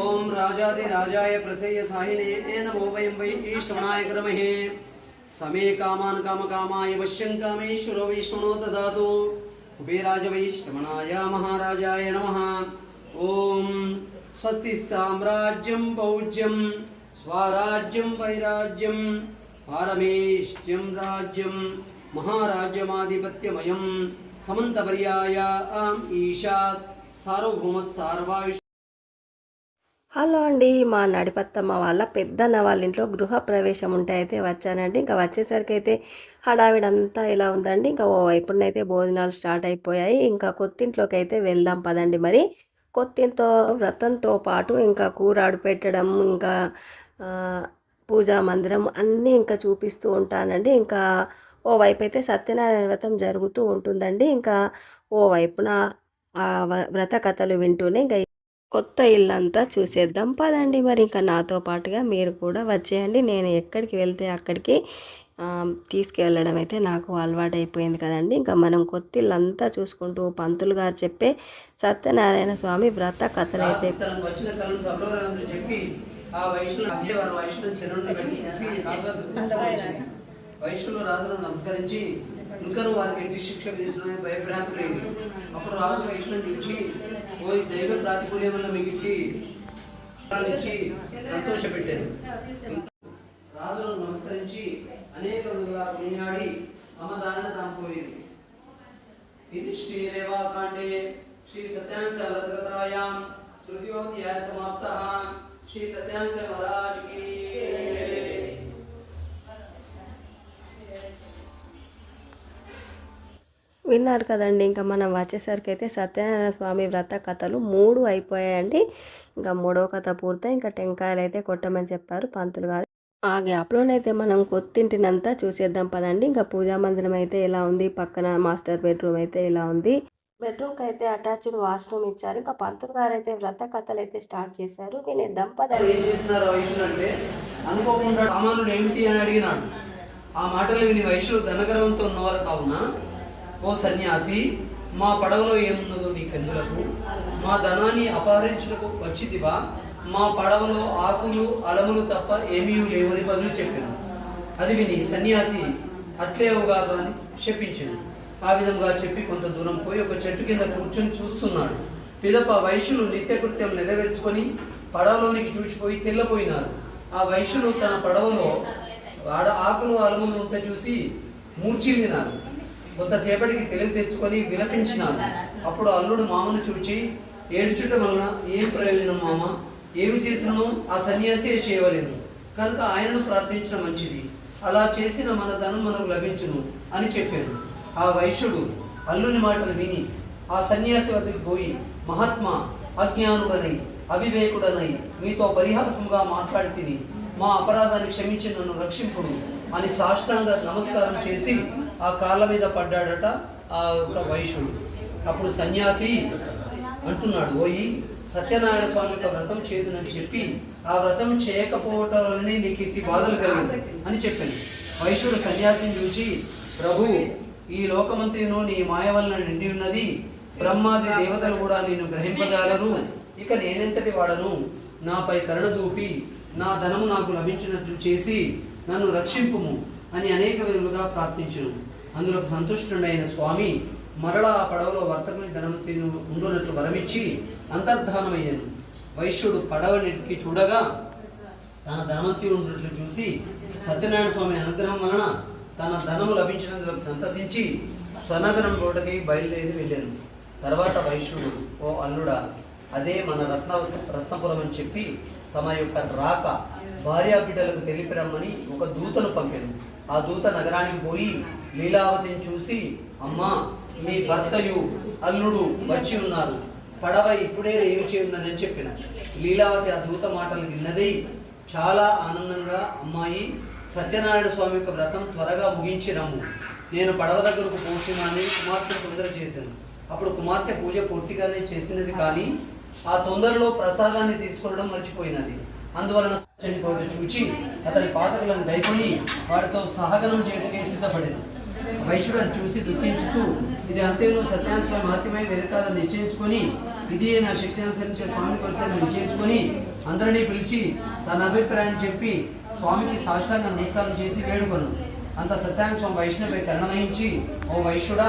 ओम राजाधिराजाय प्रसय्य साहिने नमो वयं वै ईष्टवणाय क्रमहे। समे कामान् कामकामाय वश्यं कामेश्वरो विष्णुनो ददातु। कुबेराज वैष्णवणाय महाराजाय नमः। ॐ स्वस्ति साम्राज्यं पौज्यं स्वराज्यं वैराज्यं पारमेष्ट्यं राज्यं, महाराज्यमाधिपत्यमयं। సార్వభౌమత్ సార్వాయుష్ హలో అండి మా నడిపత్తమ్మ వాళ్ళ పెద్దన్న వాళ్ళ ఇంట్లో గృహ ప్రవేశం ఉంటే అయితే వచ్చానండి. ఇంకా వచ్చేసరికి అయితే హడావిడంతా ఇలా ఉందండి. ఇంకా ఓ వైపునైతే భోజనాలు స్టార్ట్ అయిపోయాయి. ఇంకా కొత్తింట్లోకి అయితే వెళ్దాం పదండి మరి. కొత్తింతో వ్రతంతో పాటు ఇంకా కూరాడు పెట్టడం ఇంకా పూజా మందిరం అన్నీ ఇంకా చూపిస్తూ ఉంటానండి. ఇంకా ఓ వైపు అయితే సత్యనారాయణ వ్రతం జరుగుతూ ఉంటుందండి ఇంకా ఓ వైపున ఆ వ- వ్రత కథలు వింటూనే ఇంకా కొత్త ఇల్లంతా చూసేద్దాం పదండి మరి ఇంకా నాతో పాటుగా మీరు కూడా వచ్చేయండి నేను ఎక్కడికి వెళ్తే అక్కడికి తీసుకెళ్ళడం అయితే నాకు అలవాటు అయిపోయింది కదండి ఇంకా మనం కొత్త ఇల్లంతా చూసుకుంటూ పంతులు గారు చెప్పే సత్యనారాయణ స్వామి వ్రత కథలు అయితే వచ్చిన చెప్పి ఆ వైష్ణవు అంటే వైశ్యులు రాజును నమస్కరించి ఇంకను వారికి ఇంటి శిక్ష విధించడం భయభ్రాంతి అప్పుడు రాజు వైష్ణవు నుంచి ఓ దైవ ప్రాతికూల్యం వల్ల నుంచి ఇచ్చి ఇచ్చి సంతోష పెట్టారు రాజును నమస్కరించి అనేక విధంగా కొనియాడి అమ్మదారిన తాము పోయింది ఇది శ్రీ రేవాకాండే శ్రీ సత్యాంశ వ్రతగతాయాం తృతీయోధ్యాయ సమాప్త. శ్రీ సత్యాంశ మహారాజ్ విన్నారు కదండి. ఇంకా మనం వచ్చేసరికి అయితే సత్యనారాయణ స్వామి వ్రత కథలు మూడు అయిపోయాయండి. ఇంకా మూడో కథ పూర్తయి ఇంకా టెంకాయలు అయితే కొట్టమని చెప్పారు పంతులు గారు. ఆ గ్యాప్లోనైతే మనం కొత్తింటినంతా చూసేద్దాం పదండి. ఇంకా పూజా మందిరం అయితే ఎలా ఉంది? పక్కన మాస్టర్ బెడ్రూమ్ అయితే ఇలా ఉంది? బెడ్రూమ్కి అయితే అటాచ్డ్ వాష్రూమ్ ఇచ్చారు. ఇంకా పంతులు గారు అయితే వ్రత కథలు అయితే స్టార్ట్ చేశారు. వినేద్దాం పదండి. ఏం చేస్తున్నారు వైష్ణు అంటే అనుకోకుండా సామానుడు ఏమిటి అని అడిగినాడు. ఆ మాటలు విని వైష్ణు ధనగర్వంతో ఉన్నవారు కావున? ఓ సన్యాసి మా పడవలో ఏమున్నదో నీకెందులకు? మా ధనాన్ని అపహరించుటకు వచ్చిదివా మా పడవలో ఆకులు అలములు తప్ప ఏమీ లేవని బదులు చెప్పాను. అది విని సన్యాసి అట్లేవుగా అని శపించాడు. ఆ విధంగా చెప్పి కొంత దూరం పోయి ఒక చెట్టు కింద కూర్చొని చూస్తున్నాడు. పిదప వైశ్యులు నిత్యకృత్యం నెరవేర్చుకొని పడవలోనికి చూసిపోయి తెల్లపోయినారు ఆ వైశ్యులు తన పడవలో ఆడ ఆకులు అలములు ఉంటే చూసి మూర్చిల్లినారు కొంతసేపటికి తెలివి తెచ్చుకొని విలపించినాను. అప్పుడు అల్లుడు మామను చూచి ఏడ్చుట వలన ఏం ప్రయోజనం మామ? ఏమి చేసినను ఆ సన్యాసే చేయవలేను. కనుక ఆయనను ప్రార్థించడం మంచిది. అలా చేసిన మన ధనం మనకు లభించును అని చెప్పాను ఆ వైశ్యుడు అల్లుని మాటలు విని ఆ సన్యాసి వద్దకు పోయి మహాత్మా అజ్ఞానుడనై అవివేకుడనై మీతో పరిహాసముగా మాట్లాడి తిని మా అపరాధాన్ని క్షమించి నన్ను రక్షింపుడు అని సాష్టాంగ నమస్కారం చేసి ఆ కాళ్ళ మీద పడ్డాడట ఆ యొక్క వైశ్యుడు అప్పుడు సన్యాసి అంటున్నాడు పోయి సత్యనారాయణ స్వామి యొక్క వ్రతం చేదునని చెప్పి ఆ వ్రతం చేయకపోవటం వల్లనే నీకు ఇట్టి బాధలు కలిగింది అని చెప్పాను. వైశ్యుడు సన్యాసిని చూసి ప్రభు ఈ లోకమంతిను నీ మాయ వలన నిండి ఉన్నది. బ్రహ్మాది దేవతలు కూడా నేను గ్రహింపజాలరు. ఇక నేనెంతటి వాడను? నాపై కరుణ చూపి నా ధనము నాకు లభించినట్లు చేసి నన్ను రక్షింపుము అని అనేక విధులుగా ప్రార్థించను. అందులో సంతుష్టుడైన స్వామి మరలా ఆ పడవలో వర్తకుని ధనము తిను ఉండునట్లు వరమిచ్చి అంతర్ధానమయ్యాను. వైశ్యుడు పడవనికి చూడగా తన ధనవంతి ఉన్నట్లు చూసి సత్యనారాయణ స్వామి అనుగ్రహం వలన తన ధనము లభించినందుకు సంతసించి స్వనగరం రోడ్డుకి బయలుదేరి వెళ్ళాను. తర్వాత వైష్ణుడు ఓ అల్లుడా అదే మన రత్న రత్నపురం అని చెప్పి తమ యొక్క రాక భార్యా బిడ్డలకు తెలిపి రమ్మని ఒక దూతను పంపాను. ఆ దూత నగరానికి పోయి లీలావతిని చూసి అమ్మా మీ భర్తయు అల్లుడు వచ్చి ఉన్నారు. పడవ ఇప్పుడే రేవుచి ఉన్నదని చెప్పిన. లీలావతి ఆ దూత మాటలు విన్నది. చాలా ఆనందంగా అమ్మాయి సత్యనారాయణ స్వామి యొక్క వ్రతం త్వరగా ముగించి రమ్ము నేను పడవ దగ్గరకు పోతున్నానని కుమార్తె తొందర చేశాను. అప్పుడు కుమార్తె పూజ పూర్తిగానే చేసినది కానీ ఆ తొందరలో ప్రసాదాన్ని తీసుకోవడం మర్చిపోయినది. అందువలన చనిపోవడం చూచి అతని పాతకులను భయపడి వాటితో సహగనం చేయడానికి సిద్ధపడింది వైశ్యుడు అది చూసి దుఃఖించుచు ఇది అంతేలో సత్యనారాయణ స్వామి మహత్యమై వెనకాలని నిశ్చయించుకొని ఇది నా శక్తి అనుసరించే స్వామి పరిసరం నిశ్చయించుకొని అందరినీ పిలిచి తన అభిప్రాయం చెప్పి స్వామికి సాష్టాంగ నమస్కారం చేసి వేడుకొను. అంత సత్యానంద స్వామి వైష్ణవే కరుణవహించి ఓ వైశ్యుడా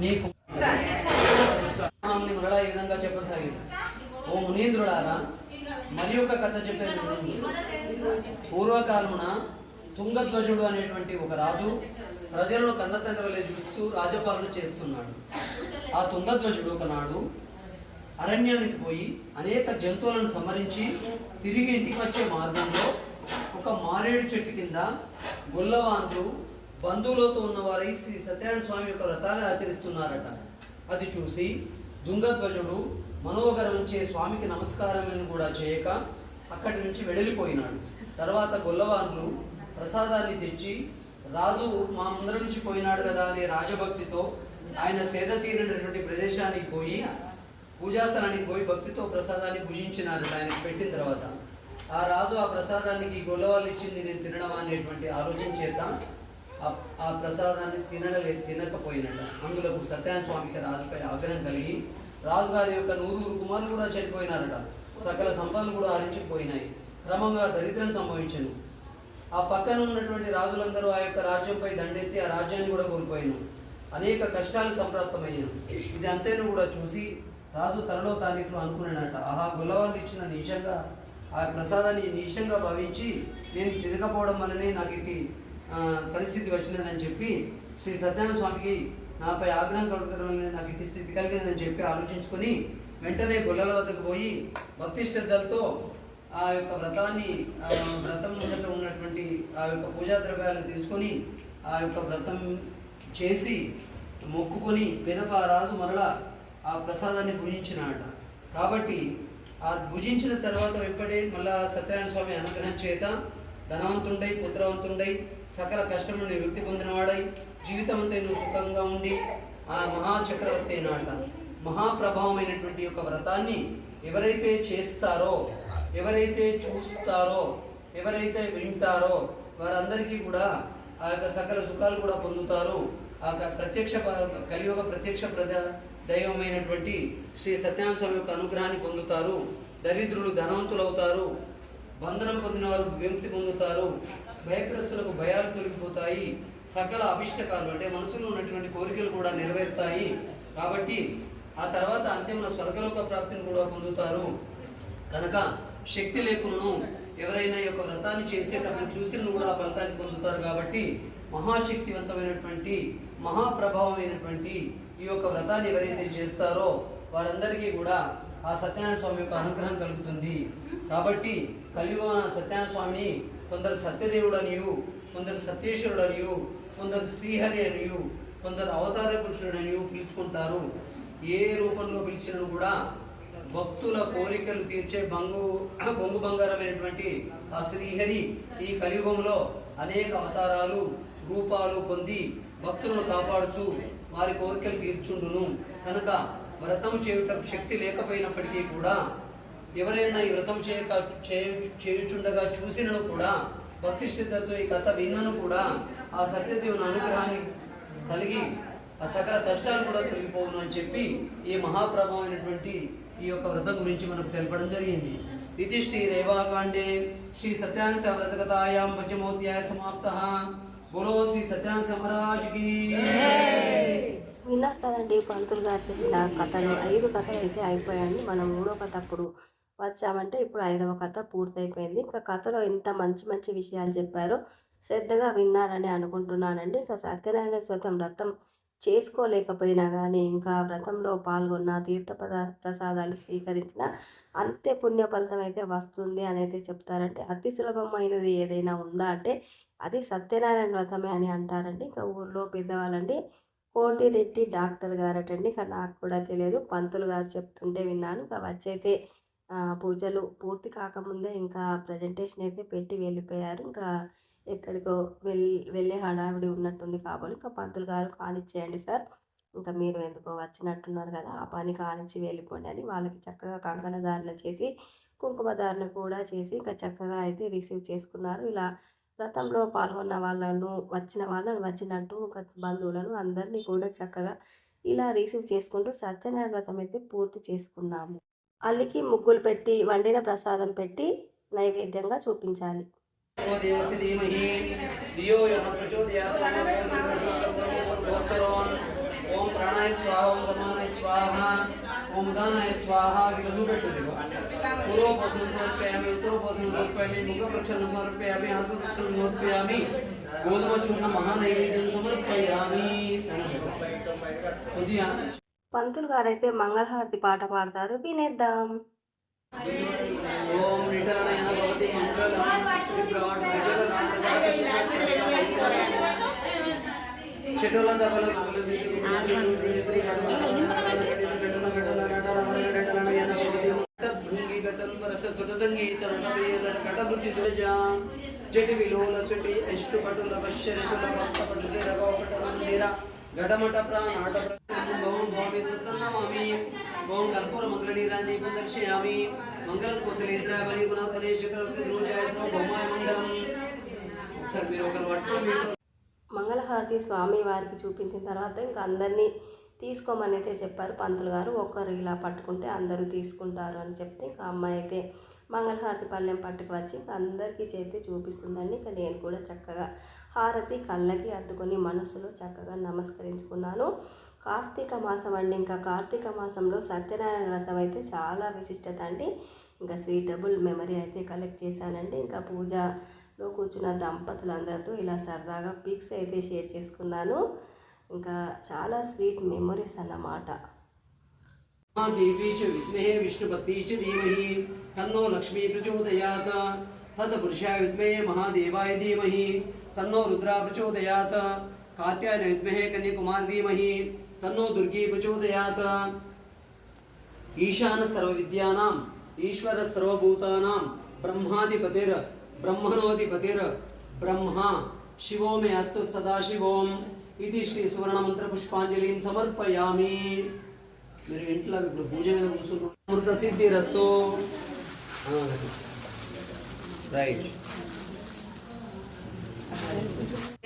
నీకు మరలా ఈ విధంగా చెప్పసాగి ఓ మునీంద్రుడారా మరి ఒక కథ చెప్పేది పూర్వకాలమున తుంగధ్వజుడు అనేటువంటి ఒక రాజు ప్రజలను కన్నతండ్రి వలె చూస్తూ రాజపాలన చేస్తున్నాడు. ఆ తుంగధ్వజుడు ఒకనాడు అరణ్యానికి పోయి అనేక జంతువులను సంహరించి తిరిగి ఇంటికి వచ్చే మార్గంలో ఒక మారేడు చెట్టు కింద గొల్లవాన్లు బంధువులతో ఉన్నవారి శ్రీ సత్యనారాయణ స్వామి యొక్క వ్రతాన్ని ఆచరిస్తున్నారట. అది చూసి దుంగధ్వజుడు మనోగర్వించే స్వామికి నమస్కారమని కూడా చేయక అక్కడి నుంచి వెడలిపోయినాడు. తర్వాత గొల్లవాన్లు ప్రసాదాన్ని తెచ్చి రాజు మా ముందర నుంచి పోయినాడు కదా అనే రాజభక్తితో ఆయన సేద తీరినటువంటి ప్రదేశానికి పోయి పూజాస్థలానికి పోయి భక్తితో ప్రసాదాన్ని భుజించినారు ఆయనకు పెట్టిన తర్వాత. ఆ రాజు ఆ ప్రసాదానికి గొల్లవాళ్ళు ఇచ్చింది నేను తినడం అనేటువంటి ఆలోచన చేత ఆ- ఆ ప్రసాదాన్ని తినడలే తినకపోయినట. అందులో సత్యనారాయణ స్వామికి రాజుపై ఆగ్రహం కలిగి రాజుగారి యొక్క నూరుగురు కుమారులు కూడా చనిపోయినారట. సకల సంపదలు కూడా హరించిపోయినాయి క్రమంగా దరిద్రం సంభవించను. ఆ పక్కన ఉన్నటువంటి రాజులందరూ ఆ యొక్క రాజ్యంపై దండెత్తి ఆ రాజ్యాన్ని కూడా కోల్పోయాను అనేక కష్టాలు సంప్రాప్తమయ్యాను ఇది అంతేను కూడా చూసి రాజు తనలో తానిట్లు అనుకున్నాడట. ఆహా గొల్లవాళ్ళు ఇచ్చిన నీచంగా ఆ ప్రసాదాన్ని నీచంగా భావించి నేను చెదకపోవడం వల్లనే నాకు ఇట్టి పరిస్థితి వచ్చినదని చెప్పి శ్రీ సత్యనారాయణ స్వామికి నాపై ఆగ్రహం కలగడం వల్లనే నాకు ఇట్టి స్థితి కలిగిందని చెప్పి ఆలోచించుకొని వెంటనే గొల్లల వద్దకు పోయి భక్తి శ్రద్ధలతో ఆ యొక్క వ్రతాన్ని ఆ వ్రతం ముందట ఉన్నటువంటి ఆ యొక్క పూజా ద్రవ్యాలను తీసుకొని ఆ యొక్క వ్రతం చేసి మొక్కుకొని పెదప రాజు మరలా ఆ ప్రసాదాన్ని భుజించినాట కాబట్టి ఆ భుజించిన తర్వాత వెంపడే మళ్ళా సత్యనారాయణ స్వామి అనుగ్రహం చేత ధనవంతుండై పుత్రవంతుండై సకల కష్టములు నుండి వ్యక్తి పొందినవాడై జీవితం అంతా నువ్వు సుఖంగా ఉండి ఆ మహాచక్రవర్తి అయినాట మహాప్రభావమైనటువంటి యొక్క వ్రతాన్ని ఎవరైతే చేస్తారో ఎవరైతే చూస్తారో ఎవరైతే వింటారో వారందరికీ కూడా ఆ యొక్క సకల సుఖాలు కూడా పొందుతారు. ఆ యొక్క ప్రత్యక్ష కలియుగ ప్రత్యక్ష ప్రద దైవమైనటువంటి శ్రీ సత్యనారాయణ స్వామి యొక్క అనుగ్రహాన్ని పొందుతారు. దరిద్రులు ధనవంతులవుతారు. బంధనం పొందిన వారు విముక్తి పొందుతారు. భయగ్రస్తులకు భయాలు తొలగిపోతాయి. సకల అభిష్టకాలు అంటే మనసులో ఉన్నటువంటి కోరికలు కూడా నెరవేరుతాయి. కాబట్టి ఆ తర్వాత అంత్యంలో స్వర్గలోక ప్రాప్తిని కూడా పొందుతారు. కనుక శక్తి లేకును ఎవరైనా యొక్క వ్రతాన్ని చేసేటప్పుడు చూసిన కూడా ఆ ఫలితాన్ని పొందుతారు కాబట్టి మహాశక్తివంతమైనటువంటి మహాప్రభావమైనటువంటి ఈ యొక్క వ్రతాన్ని ఎవరైతే చేస్తారో వారందరికీ కూడా ఆ సత్యనారాయణ స్వామి యొక్క అనుగ్రహం కలుగుతుంది. కాబట్టి కలియుగ సత్యనారాయణ స్వామిని కొందరు సత్యదేవుడు అనియు కొందరు సత్యేశ్వరుడు అనియు కొందరు శ్రీహరి అనియు కొందరు అవతార పురుషుడు అనియు పిలుచుకుంటారు. ఏ రూపంలో పిలిచినను కూడా భక్తుల కోరికలు తీర్చే బంగు బొంగు బంగారమైనటువంటి ఆ శ్రీహరి ఈ కలియుగంలో అనేక అవతారాలు రూపాలు పొంది భక్తులను కాపాడుచు వారి కోరికలు తీర్చుండును. కనుక వ్రతం చేయుట శక్తి లేకపోయినప్పటికీ కూడా ఎవరైనా ఈ వ్రతం చేయక చేయ- చేయుచుండగా చూసినను కూడా భక్తి శ్రద్ధతో ఈ కథ విన్నను కూడా ఆ సత్యదేవుని అనుగ్రహాన్ని కలిగి ఆ సకల కష్టాలు కూడా తొలగిపోవును అని చెప్పి ఈ మహాప్రభావమైనటువంటి ఈ యొక్క వ్రతం గురించి మనకు తెలపడం జరిగింది. ఇది శ్రీ రేవాకాండే శ్రీ సత్యాంశ వ్రతకథాయాం పంచమోధ్యాయ సమాప్త. బులో శ్రీ సత్యాంశ మహారాజుకి విన్నారు కదండి పంతులు గారు చెప్పిన కథలు ఐదు కథలు అయితే అయిపోయాయండి మనం మూడో కథ అప్పుడు వచ్చామంటే ఇప్పుడు ఐదవ కథ పూర్తయిపోయింది. ఇంకా కథలో ఇంత మంచి మంచి విషయాలు చెప్పారో. శ్రద్ధగా విన్నారని అనుకుంటున్నానండి. ఇంకా సత్యనారాయణ స్వతం రథం చేసుకోలేకపోయినా కానీ ఇంకా వ్రతంలో పాల్గొన్న తీర్థపద ప్రసాదాలు స్వీకరించిన అంతే పుణ్య ఫలితం అయితే వస్తుంది అని అయితే చెప్తారంటే అతి సులభమైనది ఏదైనా ఉందా అంటే అది సత్యనారాయణ వ్రతమే అని అంటారండి. ఇంకా ఊర్లో పెద్దవాళ్ళండి కోటిరెడ్డి డాక్టర్ గారటండి. ఇంకా నాకు కూడా తెలియదు పంతులు గారు చెప్తుంటే విన్నాను. ఇంకా వచ్చైతే పూజలు పూర్తి కాకముందే ఇంకా ప్రజెంటేషన్ అయితే పెట్టి వెళ్ళిపోయారు. ఇంకా ఎక్కడికో వెళ్ళి వెళ్ళే హడావిడి ఉన్నట్టుంది కాబోలు. ఇంకా పంతులు గారు కానిచ్చేయండి సార్. ఇంకా మీరు ఎందుకో వచ్చినట్టున్నారు కదా ఆ పని కానిచ్చి వెళ్ళిపోండి అని వాళ్ళకి చక్కగా కంకణ ధారణ చేసి కుంకుమ ధారణ కూడా చేసి ఇంకా చక్కగా అయితే రిసీవ్ చేసుకున్నారు. ఇలా వ్రతంలో పాల్గొన్న వాళ్ళను వచ్చిన వాళ్ళను వచ్చినట్టు ఒక బంధువులను అందరినీ కూడా చక్కగా ఇలా రిసీవ్ చేసుకుంటూ సత్యనారాయణ వ్రతం అయితే పూర్తి చేసుకున్నాము. అల్లికి ముగ్గులు పెట్టి వండిన ప్రసాదం పెట్టి నైవేద్యంగా చూపించాలి. ఓం ఓం ప్రాణాయ స్వాహ ఓం సమానాయ స్వాహ ఓం ఉదానాయ స్వాహ విగదు పెట్టు పూర్వోపసనం సమర్పయామి ఉత్తరోపసనం సమర్పయామి ముఖప్రక్షణం సమర్పయామి. మహానైవేద్యం సమర్పయామి పంతులు గారైతే మంగళహారతి పాట పాడతారు. వినేద్దాం. ఓం నిటరణయన భవతి మంగళం విప్రవాట చెట్టుల జటి విలోల సుటి ఎష్టు పటుల పశ్చరితుల భక్త పటుల రగోపట మందిర ఘటమట ప్రాణాట భవం భవామి సత్తన్నమామి ఓం కర్పూర దర్శయామి మంగళం కుశలేంద్రావళి గుణాత్మనే చక్రవర్తి రోజాయ బొమ్మాయ మంగళం ఒకసారి మీరు ఒకరు పట్టుకో మంగళహారతి స్వామి వారికి చూపించిన తర్వాత ఇంకా అందరినీ తీసుకోమని అయితే చెప్పారు. పంతులు గారు ఒక్కరు ఇలా పట్టుకుంటే అందరూ తీసుకుంటారు అని చెప్తే ఇంకా అమ్మాయి అయితే మంగళహారతి పళ్ళెం పట్టుకు వచ్చి ఇంకా అందరికీ చేతి చూపిస్తుందండి. ఇంకా నేను కూడా చక్కగా హారతి కళ్ళకి అద్దుకొని మనసులో చక్కగా నమస్కరించుకున్నాను. కార్తీక మాసం అండి. ఇంకా కార్తీక మాసంలో సత్యనారాయణ వ్రతం అయితే చాలా విశిష్టత అండి. ఇంకా సీటబుల్ మెమరీ అయితే కలెక్ట్ చేశానండి. ఇంకా పూజలో కూర్చున్న దంపతులందరితో ఇలా సరదాగా పిక్స్ అయితే షేర్ చేసుకున్నాను. ఇంకా చాలా స్వీట్ మెమరీస్ అన్నమాట. దేవీ చ విద్మహే విష్ణుపత్ని చ ధీమహి తన్నో లక్ష్మీ ప్రచోదయాత్. తత్పురుషాయ విద్మహే మహాదేవాయ ధీమహి తన్నో రుద్రా ప్రచోదయాత్. కాత్యాయన విద్మహే కన్యకుమార్ ధీమహి తన్నో దుర్గి ప్రచోదయాత్ ఈశాన సర్వ విద్యానాం ఈశ్వర సర్వభూతానాం బ్రహ్మాధిపతిర్ బ్రహ్మణోధిపతిర్ బ్రహ్మ శివో మే అస్తు సదాశివోం ఇది శ్రీ సువర్ణ మంత్ర పుష్పాంజలిం సమర్పయామి మీరు ఇంట్లో ఇప్పుడు పూజ మీద కూర్చున్నారు అమృత సిద్ధి రస్తు రైట్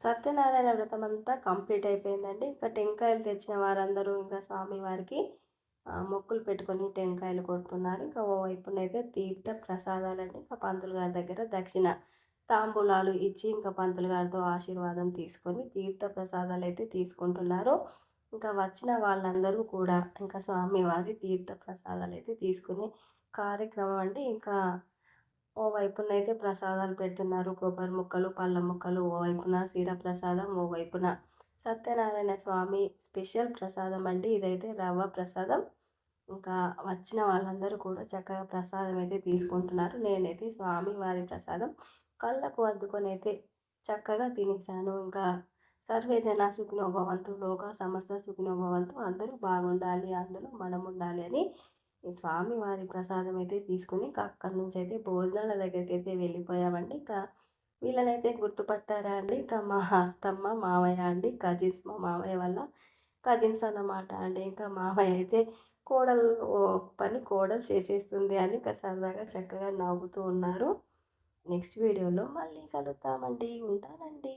సత్యనారాయణ వ్రతం అంతా కంప్లీట్ అయిపోయిందండి. ఇంకా టెంకాయలు తెచ్చిన వారందరూ ఇంకా స్వామి వారికి మొక్కులు పెట్టుకొని టెంకాయలు కొడుతున్నారు. ఇంకా ఓ అయితే తీర్థ ప్రసాదాలండి. ఇంకా పంతులు గారి దగ్గర దక్షిణ తాంబూలాలు ఇచ్చి ఇంకా పంతులు గారితో ఆశీర్వాదం తీసుకొని తీర్థ ప్రసాదాలు అయితే తీసుకుంటున్నారు. ఇంకా వచ్చిన వాళ్ళందరూ కూడా ఇంకా స్వామివారి తీర్థ ప్రసాదాలు అయితే తీసుకునే కార్యక్రమం అండి. ఇంకా ఓ వైపునైతే ప్రసాదాలు పెడుతున్నారు. కొబ్బరి ముక్కలు పళ్ళ ముక్కలు ఓ వైపున సీర ప్రసాదం ఓ వైపున సత్యనారాయణ స్వామి స్పెషల్ ప్రసాదం అండి. ఇదైతే రవ్వ ప్రసాదం. ఇంకా వచ్చిన వాళ్ళందరూ కూడా చక్కగా ప్రసాదం అయితే తీసుకుంటున్నారు. నేనైతే స్వామి వారి ప్రసాదం కళ్ళకు అద్దుకొని అయితే చక్కగా తినేసాను. ఇంకా సర్వే జన సుఖినో భవంతు లోక సమస్త సుఖినో భవంతు. అందరూ బాగుండాలి అందులో మనం ఉండాలి అని స్వామి వారి ప్రసాదం అయితే తీసుకుని అక్కడి నుంచి అయితే భోజనాల దగ్గరికి అయితే వెళ్ళిపోయామండి. ఇంకా వీళ్ళనైతే గుర్తుపట్టారా అండి? ఇంకా మా అత్తమ్మ మామయ్య అండి కజిన్స్ మా మామయ్య వల్ల కజిన్స్ అన్నమాట అండి. ఇంకా మామయ్య అయితే కోడలు పని కోడలు చేసేస్తుంది అని ఇంకా సరదాగా చక్కగా నవ్వుతూ ఉన్నారు. నెక్స్ట్ వీడియోలో మళ్ళీ కలుద్దామండి. ఉంటానండి.